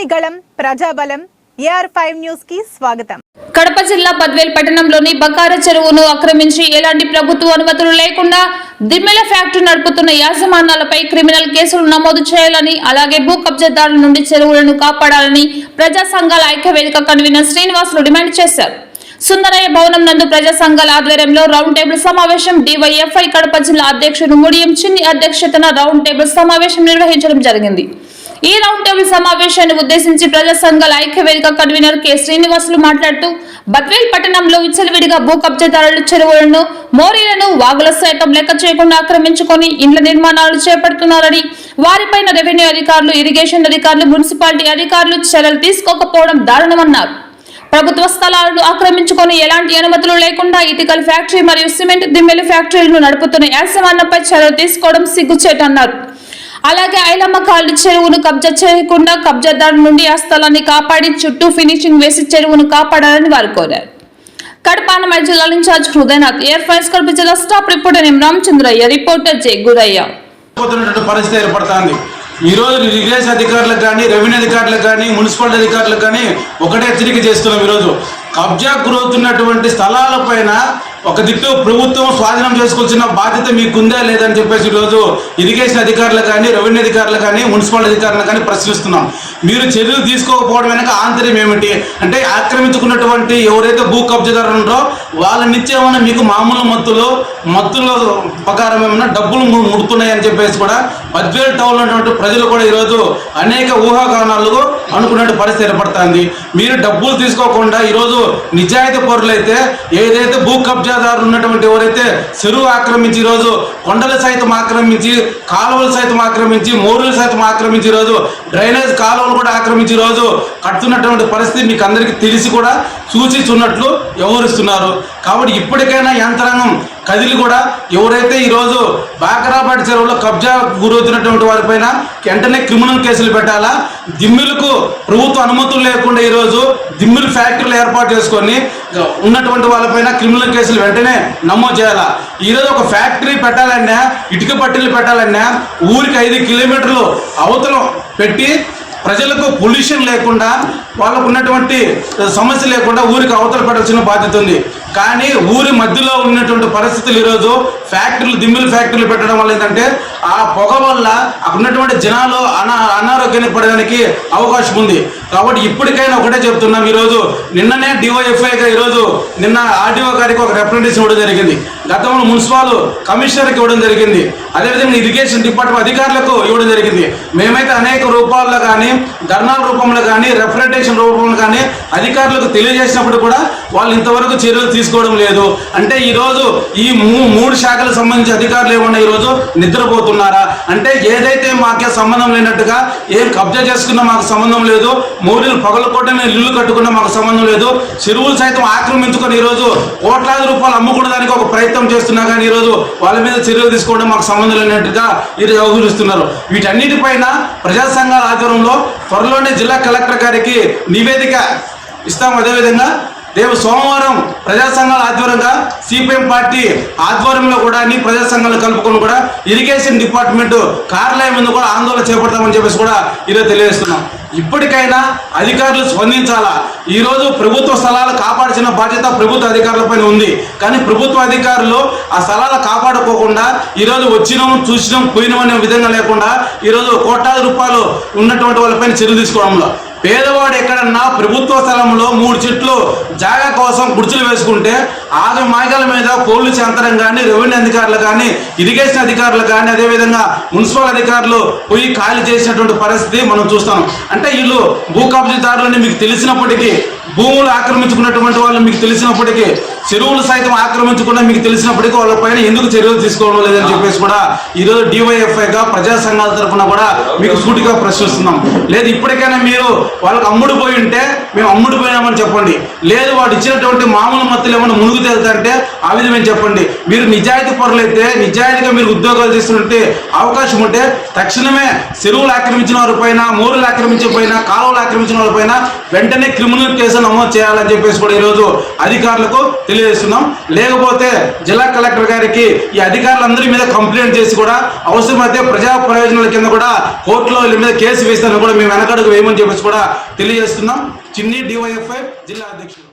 ప్రజని ప్రజాబలం AR five న్యూస్కి స్వాగతం. కడప జిల్లా బద్వేల్ పట్టణంలోని బకార చెరువును ఆక్రమించి ఎలాంటి ప్రభుత్వ అనుమతులు లేకుండా దిమ్మెల ఫ్యాక్టరీ నడుపుతున్న యాజమాన్యాలపై క్రిమినల్ కేసులు నమోదు చేయాలని అలాగే భూ కబ్జాదారుల నుండి చెరువులను కాపాడాలని ప్రజా సంఘాల ఐక్యవేదిక కన్వీనర్ శ్రీనివాసులు డిమాండ్ చేశారు. సుందరయ్య భవనం నందు ప్రజా సంఘాల ఆధ్వర్యంలో రౌండ్ టేబుల్ సమావేశం డివైఎఫ్ఐ కడప జిల్లా అధ్యక్షుడు ముడియం చిన్ని అధ్యక్షతన రౌండ్ టేబుల్ సమావేశం నిర్వహించడం జరిగింది. ఈ రౌండ్ టేబుల్ సమావేశాన్ని ఉద్దేశించి ప్రజా సంఘాల ఐక్య వేదిక కన్వీనర్ కె. శ్రీనివాసులు మాట్లాడుతూ బద్వేల్ పట్టణంలో విచ్చలవిడిగా భూ కబ్జాదారులు చెరువులను మోరీలను వాగుల సైతం లెక్క చేయకుండా ఆక్రమించుకొని ఇండ్ల నిర్మాణాలు చేపడుతున్నారని వారిపైన రెవెన్యూ అధికారులు ఇరిగేషన్ అధికారులు మున్సిపాలిటీ అధికారులు చర్యలు తీసుకోకపోవడం దారుణమన్నారు. ప్రభుత్వ స్థలాలను ఆక్రమించుకొని ఎలాంటి అనుమతులు లేకుండా ఇటికల్ ఫ్యాక్టరీ మరియు సిమెంట్ దిమ్మెల ఫ్యాక్టరీలను నడుపుతున్న యాజమాన్యంపై చర్యలు తీసుకోవడం సిగ్గుచేటన్నారు. అలాగే ఐలమ్మ కాళ్ళు చెరువును కబ్జా చేయకుండా కబ్జాదారు నుండి ఆ స్థలాన్ని కాపాడి చుట్టూ ఫినిషింగ్ వేసి చెరువును కాపాడాలని వారు కోరారు. కడప అన్నమయ్య జిల్లా ఇన్ఛార్జ్ హృదయనాథ్ ఎయిర్ ఫైన్స్ కడప జిల్లా staff reporter M Ramachandraiah reporter J Gurayya. పోతున్నటువంటి పరిస్థితి ఏర్పడుతుంది. ఈ రోజు రిగ్రేస్ అధికారులకు కానీ రెవెన్యూ అధికారులకు కానీ మున్సిపాలిటీ అధికారులకు కానీ ఒకటే హెచ్చరిక చేస్తున్నాం ఈరోజు. కబ్జా గురవుతున్నటువంటి స్థలాలపైన ఒక దిక్కు ప్రభుత్వం స్వాధీనం చేసుకోవాల్సిన బాధ్యత మీకుందా లేదని చెప్పేసి ఈరోజు ఇరిగేషన్ అధికారులు కానీ రెవెన్యూ అధికారులు కానీ మున్సిపాలిటీ అధికారులు కానీ ప్రశ్నిస్తున్నాం. మీరు చర్యలు తీసుకోకపోవడం వెనక ఆంతర్యం ఏమిటి? అంటే ఆక్రమించుకున్నటువంటి ఎవరైతే భూ కబ్జదారు ఉన్నారో వాళ్ళ నిత్యమైన మీకు మామూలు మత్తులో మత్తుల ప్రకారం ఏమైనా డబ్బులు ముడుతున్నాయని చెప్పేసి కూడా బద్వేల్ టౌన్లో ఉన్నటువంటి ప్రజలు కూడా ఈరోజు అనేక ఊహాగానాలకు అనుకున్నట్టు పరిస్థితి ఏర్పడుతుంది. మీరు డబ్బులు తీసుకోకుండా ఈరోజు నిజాయితీ పరులైతే ఏదైతే భూ కబ్జాదారులు ఉన్నటువంటి ఎవరైతే చెరువు ఆక్రమించి ఈరోజు కొండలు సైతం ఆక్రమించి కాలువలు సైతం ఆక్రమించి మోరులు సైతం ఆక్రమించి ఈరోజు డ్రైనేజ్ కాలువలు కూడా ఆక్రమించి ఈరోజు కడుతున్నటువంటి పరిస్థితి మీకు అందరికీ తెలిసి కూడా సూచిస్తున్నట్లు వ్యవహరిస్తున్నారు. కాబట్టి ఇప్పటికైనా యంత్రాంగం కదిలి కూడా ఎవరైతే ఈరోజు బాకరాపాటి చెరువులో కబ్జా గురవుతున్నటువంటి వారిపైన వెంటనే క్రిమినల్ కేసులు పెట్టాలా? దిమ్మిలకు ప్రభుత్వ అనుమతులు లేకుండా ఈరోజు దిమ్మిలు ఫ్యాక్టరీలు ఏర్పాటు చేసుకొని ఉన్నటువంటి వాళ్ళపైన క్రిమినల్ కేసులు వెంటనే నమోదు చేయాలా? ఈరోజు ఒక ఫ్యాక్టరీ పెట్టాలన్నా ఇటుక పట్టీలు పెట్టాలన్నా ఊరికి ఐదు కిలోమీటర్లు అవతలం పెట్టి ప్రజలకు పొల్యూషన్ లేకుండా వాళ్ళకు ఉన్నటువంటి సమస్య లేకుండా ఊరికి అవతల పడాల్సిన బాధ్యత ఉంది. కానీ ఊరి మధ్యలో ఉన్నటువంటి పరిస్థితులు ఈరోజు ఫ్యాక్టరీలు దిమ్మిల ఫ్యాక్టరీలు పెట్టడం వల్ల ఏంటంటే ఆ పొగ వల్ల అక్కడ ఉన్నటువంటి జనాలు అనా అనారోగ్యానికి పడడానికి అవకాశం ఉంది. కాబట్టి ఇప్పటికైనా ఒకటే చెప్తున్నాం ఈరోజు. నిన్ననే డిఓఎఫ్ఐగా ఈరోజు నిన్న ఆర్డీఓ గారికి ఒక రిప్రజెంటేషన్ ఇవ్వడం జరిగింది. గతంలో మున్సిపాల్ కమిషనర్కి ఇవ్వడం జరిగింది. అదేవిధంగా ఇరిగేషన్ డిపార్ట్మెంట్ అధికారులకు ఇవ్వడం జరిగింది. మేమైతే అనేక రూపాల్లో కానీ ధర్నాల రూపంలో కానీ రెఫరెంటేషన్ రూపంలో కానీ అధికారులకు తెలియజేసినప్పుడు కూడా వాళ్ళు ఇంతవరకు చర్యలు తీసుకోవడం లేదు. అంటే ఈరోజు ఈ మూ- మూడు శాఖలకు సంబంధించి అధికారులు ఏమన్నా ఈరోజు నిద్రపోతున్నారా? అంటే ఏదైతే మాకే సంబంధం లేనట్టుగా ఏం కబ్జా చేసుకున్నా మాకు సంబంధం లేదు. మూడులు పగలకొట్టని ఇల్లు కట్టుకున్నా మాకు సంబంధం లేదు. చెరువులు సైతం ఆక్రమించుకొని ఈరోజు కోట్లాది రూపాయలు అమ్ముకోవడానికి ఒక ప్రయత్నం చేస్తున్నా కానీ ఈరోజు వాళ్ళ మీద చర్యలు తీసుకోవడం మాకు సంబంధం లేనట్టుగా ఈరోజు వ్యవహరిస్తున్నారు వీటన్నిటిపైన ప్రజా సంఘాల ఆధ్వర్యంలో త్వరలోనే జిల్లా కలెక్టర్ గారికి నివేదిక ఇస్తాం. అదేవిధంగా రేపు సోమవారం ప్రజా సంఘాల ఆధ్వర్యంగా సిపిఎం పార్టీ ఆధ్వర్యంలో కూడా అన్ని ప్రజా సంఘాలు కలుపుకొని కూడా ఇరిగేషన్ డిపార్ట్మెంట్ కార్యాలయం ముందు కూడా ఆందోళన చేపడతామని చెప్పేసి కూడా ఈరోజు తెలియజేస్తున్నాం. ఇప్పటికైనా అధికారులు స్పందించాలా? ఈరోజు ప్రభుత్వ స్థలాలు కాపాడాల్సిన బాధ్యత ప్రభుత్వ అధికారులపైన ఉంది. కానీ ప్రభుత్వ అధికారులు ఆ స్థలాలు కాపాడుకోకుండా ఈరోజు వచ్చినాం చూసినాం పోయినాం అనే విధంగా లేకుండా ఈరోజు కోట్లాది రూపాయలు ఉన్నటువంటి వాళ్ళపైన చర్యలు తీసుకోవడంలో పేదవాడు ఎక్కడన్నా ప్రభుత్వ స్థలంలో మూడు చెట్లు జాగా కోసం కుర్చీలు వేసుకుంటే ఆగ మాగాల మీద పోలీసు యంత్రం కానీ రెవెన్యూ అధికారులు కానీ ఇరిగేషన్ అధికారులు కానీ అదేవిధంగా మున్సిపల్ అధికారులు పోయి ఖాళీ చేసినటువంటి పరిస్థితి మనం చూస్తాం. అంటే వీళ్ళు భూ కబ్జీదారులని మీకు తెలిసినప్పటికీ భూములు ఆక్రమించుకున్నటువంటి వాళ్ళు మీకు తెలిసినప్పటికీ చెరువులు సైతం ఆక్రమించకుండా మీకు తెలిసినప్పటికీ వాళ్ళపైన ఎందుకు చర్యలు తీసుకోవడం లేదని చెప్పేసి కూడా ఈరోజు డివైఎఫ్ఐగా ప్రజా సంఘాల తరఫున కూడా మీకు సూటిగా ప్రశ్నిస్తున్నాం. లేదు ఇప్పటికైనా మీరు వాళ్ళకి అమ్ముడు పోయి ఉంటే మేము అమ్ముడుపోయినామని చెప్పండి. లేదు వాడు ఇచ్చినటువంటి మామూలు మత్తులు ఏమైనా మునుగు తేలుతారంటే ఆ విధమైన చెప్పండి. మీరు నిజాయితీ పరులైతే నిజాయితీగా మీరు ఉద్యోగాలు చేస్తుంటే అవకాశం ఉంటే తక్షణమే చెరువులు ఆక్రమించిన వారిపైన మోరులు ఆక్రమించిన పైన కాలువలు ఆక్రమించిన వారిపైన వెంటనే క్రిమినల్ కేసులు నమోదు చేయాలని చెప్పేసి కూడా ఈరోజు అధికారులకు తెలియజేస్తున్నాం. లేకపోతే జిల్లా కలెక్టర్ గారికి ఈ అధికారులందరి మీద కంప్లైంట్ చేసి కూడా అవసరమైతే ప్రజా ప్రయోజనాల కింద కూడా కోర్టులో వీళ్ళ మీద కేసు వేస్తానని కూడా మేము వెనకడుగు వేయమని చెప్పేసి కూడా తెలియజేస్తున్నాం. చిన్ని డివైఎఫ్ఐ జిల్లా అధ్యక్షుడు.